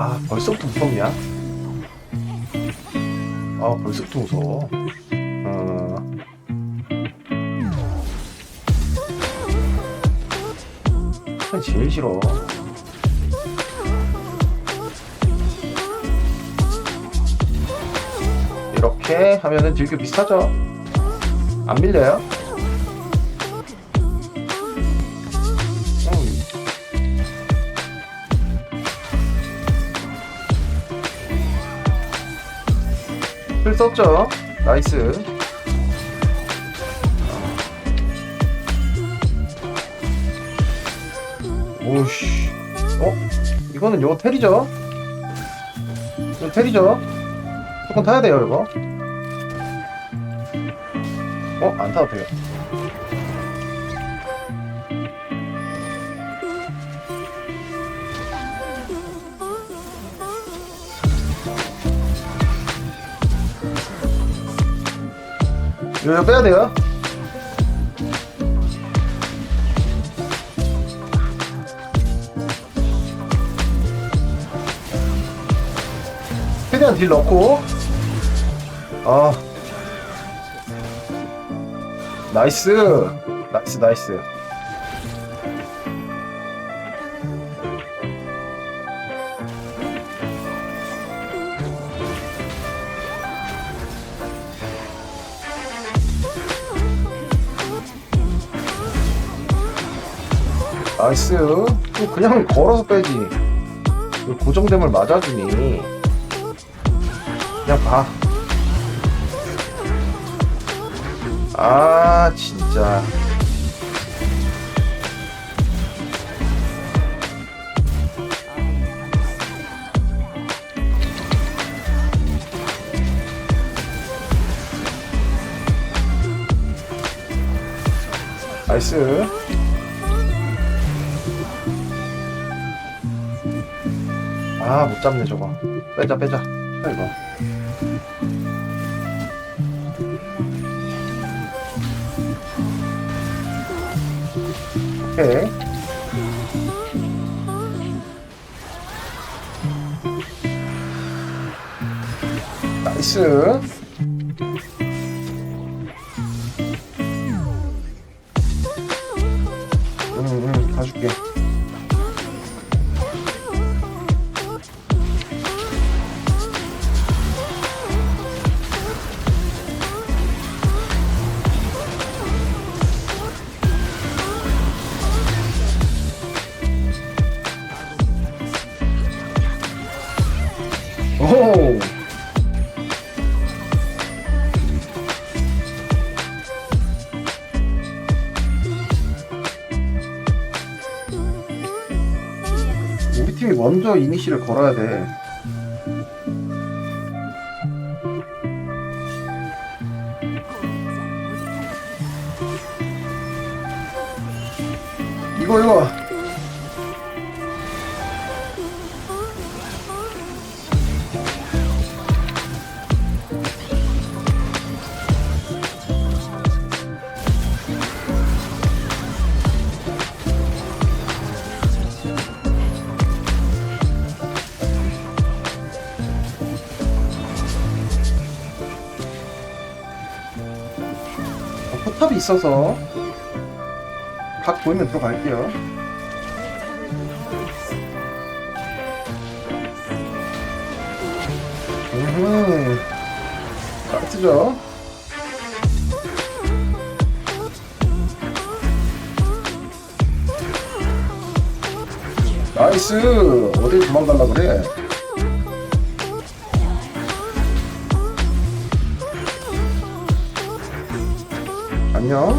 아 벌써부터 무섭냐? 아 벌써부터 무서워. 어. 난 제일 싫어. 이렇게 하면은 딜교 비슷하죠? 안 밀려요? 썼죠? 나이스. 오씨. 어? 이거는 요거 텔이죠? 이거 텔이죠? 조금 타야 돼요, 이거. 어? 안 타도 돼요. 이거, 빼야 돼요. 최대한 딜 넣고. 아 나이스. 나이스 나이스 나이스 또 그냥 걸어서 빼지 왜 고정됨을 맞아주니 그냥 봐. 아, 진짜. 나이스. 아, 못 잡네, 저거. 빼자, 빼자. 이거. 오케이. 나이스. 응, 응, 가줄게. 오! 우리 팀이 먼저 이니시를 걸어야 돼. 이거 이거 탑이 있어서 각 보이면 들어갈게요. 음, 까트죠? 나이스! 어딜 도망갈라 그래? 안녕.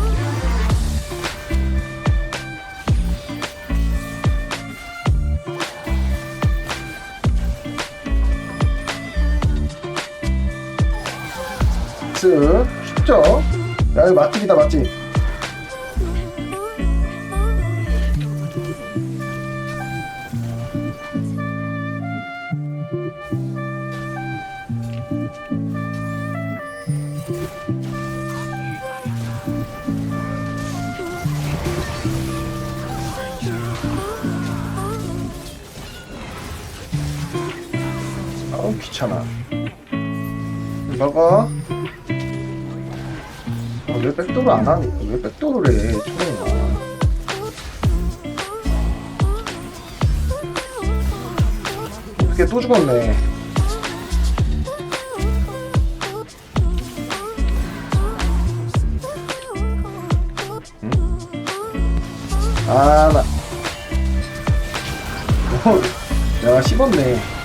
쓱 쉽죠? 야 이거 맛집이다 맛집 귀찮아. 먹어 아, 왜 백도를 안 하니? 왜 백도를 해? 초롱아 어떻게 또 죽었네. 아, 나. 어, 내가 씹었네.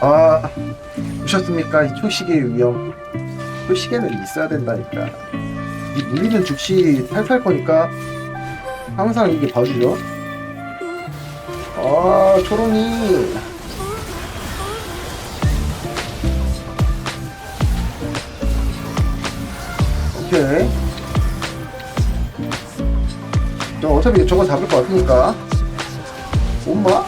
아, 보셨습니까? 이 초시계의 위험. 초시계는 있어야 된다니까. 이 물리는 즉시 탈탈 거니까 항상 이게 봐주죠. 아, 초롱이. 오케이. 저 어차피 저거 잡을 것 같으니까. 엄마?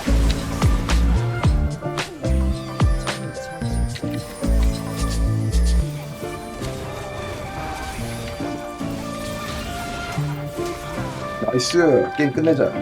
나이스. 게임 끝내자.